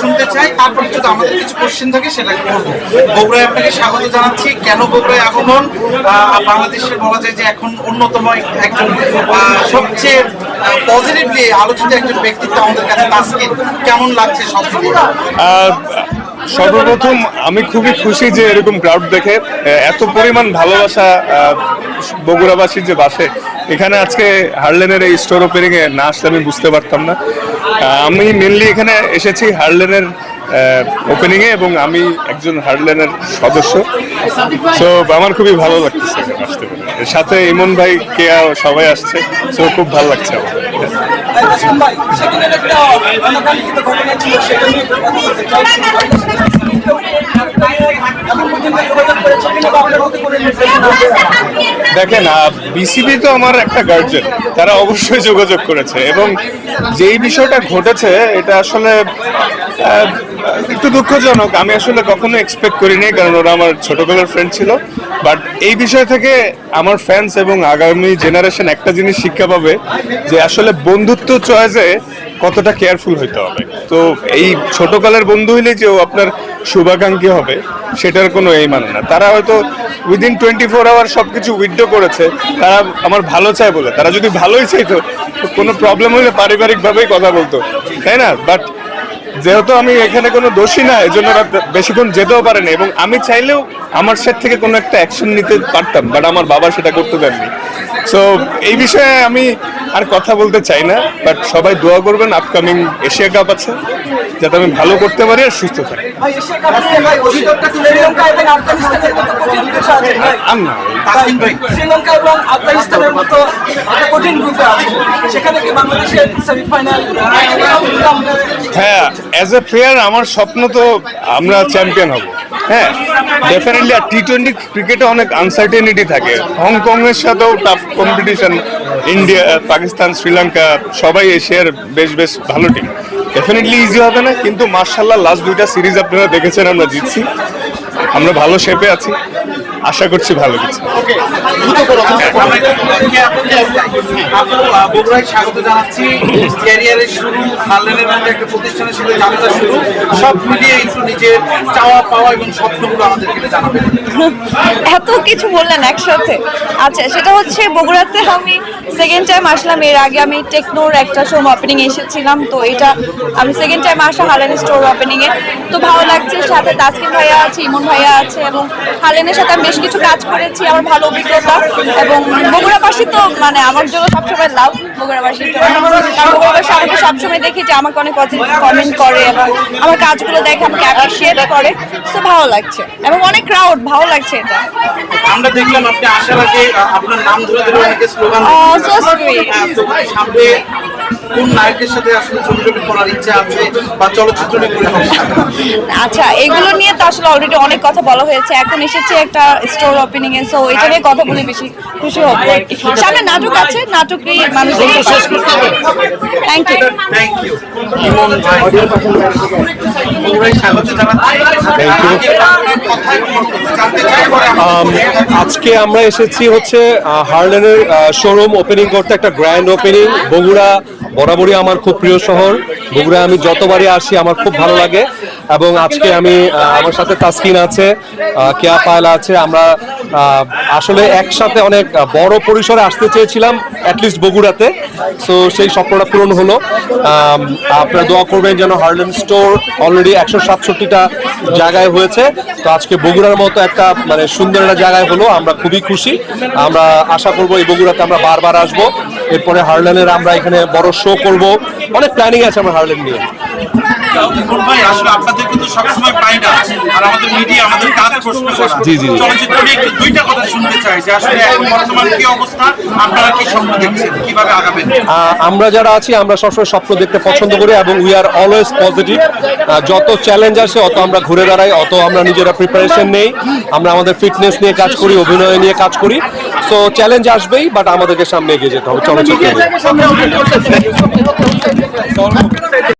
শুনতে চাই তারপরে যদি আমাদের কিছু কোশ্চেন থাকে সেটা করব বগুড়ায় স্বাগত জানাচ্ছি কেন বগুড়ায় আগমন বাংলাদেশের বলা যায় যে এখন অন্যতম একজন সবচেয়ে পজিটিভলি আলোচিত একজন ব্যক্তিত্ব আমাদের কাছে তাসকিন কেমন লাগছে সব সর্বপ্রথম আমি খুবই খুশি যে এরকম ক্রাউড দেখে এত পরিমাণ ভালোবাসা বগুড়াবাসীর যে বাসে। এখানে আজকে হার্লেনের এই স্টোর ওপেনিং এ না আসলে আমি বুঝতে পারতাম না। আমি মেনলি এখানে এসেছি হার্লেনের ওপেনিং এ এবং আমি একজন হার্লেনের সদস্য। সো আমার খুবই ভালো এখানে আসতে। সাথে ইমন ভাই, কেয়া, সবাই আসছে। সো খুব ভালো লাগছে আমার। ভাই সেদিনের একটা ছিল সেটা দেখেন বিসিবি তো আমার একটা গার্জেন তারা অবশ্যই যোগাযোগ করেছে এবং যেই বিষয়টা ঘটেছে, এটা আসলে একটু দুঃখজনক। আমি আসলে কখনো এক্সপেক্ট করিনি, কারণ ওরা আমার ছোটবেলার ফ্রেন্ড ছিল। বাট এই বিষয় থেকে আমার ফ্যান্স এবং আগামী জেনারেশন একটা জিনিস শিক্ষা পাবে যে আসলে বন্ধুত্ব চয়েসে কতটা কেয়ারফুল হইতে হবে? তো এই ছোটকালের বন্ধু হইলে যে আপনার শুভাকাঙ্ক্ষী হবে, সেটার কোনো এই মানে না। তারা হয়তো উইদিন টোয়েন্টি ফোর আওয়ার সব কিছু উইথড্র করেছে, তারা আমার ভালো চায় বলে। তারা যদি ভালোই চাইতো কোনো প্রবলেম হলে পারিবারিকভাবেই কথা বলতো, তাই না? বাট যেহেতু আমি এখানে কোনো দোষী না এই জন্য বেশিক্ষণ যেতেও পারেনি এবং আমি চাইলেও আমার সাইড থেকে কোনো একটা অ্যাকশন নিতে পারতাম বাট আমার বাবা সেটা করতে দেননি। সো এই বিষয়ে আমি আর কথা বলতে চাই না বাট সবাই দোয়া করবেন আপকামিং এশিয়া কাপ আছে যাতে আমি ভালো করতে পারি আর সুস্থ থাকি না শ্রীলঙ্কা এবং আফগানিস্তানের মতো একটা কঠিন গ্রুপে আছে সেখানে কি বাংলাদেশের সেমিফাইনাল হ্যাঁ অ্যাজ এ প্লেয়ার আমার স্বপ্ন তো আমরা চ্যাম্পিয়ন হব হ্যাঁ ডেফিনেটলি আর টি টোয়েন্টি ক্রিকেটে অনেক আনসার্টেনিটি থাকে। হংকংয়ের সাথেও tough competition India Pakistan Sri Lanka সবাই এশিয়ার বেশ বেশ ভালো টিম ডেফিনেটলি ইজি হবে না, কিন্তু মার্শাল্লাহ লাস্ট দুইটা সিরিজ আপনারা দেখেছেন, আমরা জিতছি। আমরা ভালো শেপে আছি। আশা করছি ভালো কিছু। ওকে দ্রুত করো আমরা কে আপনাকে আপু আহ, বগুড়ায় স্বাগত জানাচ্ছি। ক্যারিয়ারের শুরু হার্লেনের একটা প্রতিষ্ঠানের সাথে যাত্রা শুরু। সব মিলিয়ে একটু নিজের চাওয়া পাওয়া এবং স্বপ্নগুলো আমাদেরকে জানাবেন এত কিছু বললেন একসাথে। আচ্ছা সেটা হচ্ছে বগুড়াতে আমি সেকেন্ড টাইম আসলাম। এর আগে আমি টেকনোর একটা শোরুম ওপেনিং এসেছিলাম। তো এটা আমি সেকেন্ড টাইম আসা হালেন স্টোর ওপেনিং এ। তো ভালো লাগছে। সাথে তাসকিন ভাইয়া আছে ইমন ভাইয়া আছে এবং হালেনের সাথে আমি বেশ কিছু কাজ করেছি আমার ভালো অভিজ্ঞতা। এবং বগুড়াবাসী তো মানে আমার জন্য সবসময় লাভ বগুড়াবাসী কারণ বগুড়াবাসী আমাকে সবসময় দেখি যে আমাকে অনেক পজিটিভ কমেন্ট করে এবং আমার কাজগুলো দেখে আমাকে অ্যাপ্রিসিয়েট করে। তো ভালো লাগছে। এবং অনেক ক্রাউড ভালো লাগছে এটা। আমরা দেখলাম আপনি আসার আগে আপনার নাম ধরে ধরে অনেকে স্লোগান সামনে কোন নায়কের সাথে আসলে ছবি টবি করার ইচ্ছা আছে বা চলচ্চিত্র নিয়ে পরিকল্পনা আচ্ছা এগুলো নিয়ে তো আসলে অলরেডি অনেক কথা বলা হয়েছে। এখন এসেছে একটা স্টোর ওপেনিং এ সো এটা নিয়ে কথা বলে বেশি খুশি হব। সামনে নাটক আছে নাটকই মানুষ thank you thank you Emon ভাই স্বাগত জানাচ্ছি। আম, আজকে আমরা এসেছি হচ্ছে হার্লেনের শোরুম ওপেনিং করতে একটা গ্র্যান্ড ওপেনিং বগুড়া বরাবরই আমার খুব প্রিয় শহর। বগুড়া আমি যতবারই আসি আমার খুব ভালো লাগে। এবং আজকে আমি আমার সাথে তাসকিন আছে কেয়া পায়লা আছে। আমরা আসলে একসাথে অনেক বড় পরিসরে আসতে চেয়েছিলাম অ্যাটলিস্ট বগুড়াতে। সো সেই স্বপ্নটা পূরণ হলো। আপনারা দোয়া করবেন যেন হার্লেন স্টোর অলরেডি একশো সাতষট্টিটা জায়গায় হয়েছে। তো আজকে বগুড়ার মতো একটা মানে সুন্দর একটা জায়গায় হলো। আমরা খুবই খুশি। আমরা আশা করব এই বগুড়াতে আমরা বারবার আসব। এরপরে হার্লেনের আমরা এখানে বড় শো করব। অনেক প্ল্যানিং আছে আমার হার্লেন নিয়ে। জি, জি, আমরা যারা আছি আমরা সবসময় স্বপ্ন দেখতে পছন্দ করি এবং উই আর অলওয়েজ পজিটিভ যত চ্যালেঞ্জ আসে অত আমরা ঘুরে দাঁড়াই অত আমরা নিজেরা প্রিপারেশন নেই। আমরা আমাদের ফিটনেস নিয়ে কাজ করি অভিনয় নিয়ে কাজ করি। সো চ্যালেঞ্জ আসবেই বাট আমাদেরকে সামনে এগিয়ে যেতে হবে। চলচ্চিত্র নিয়ে।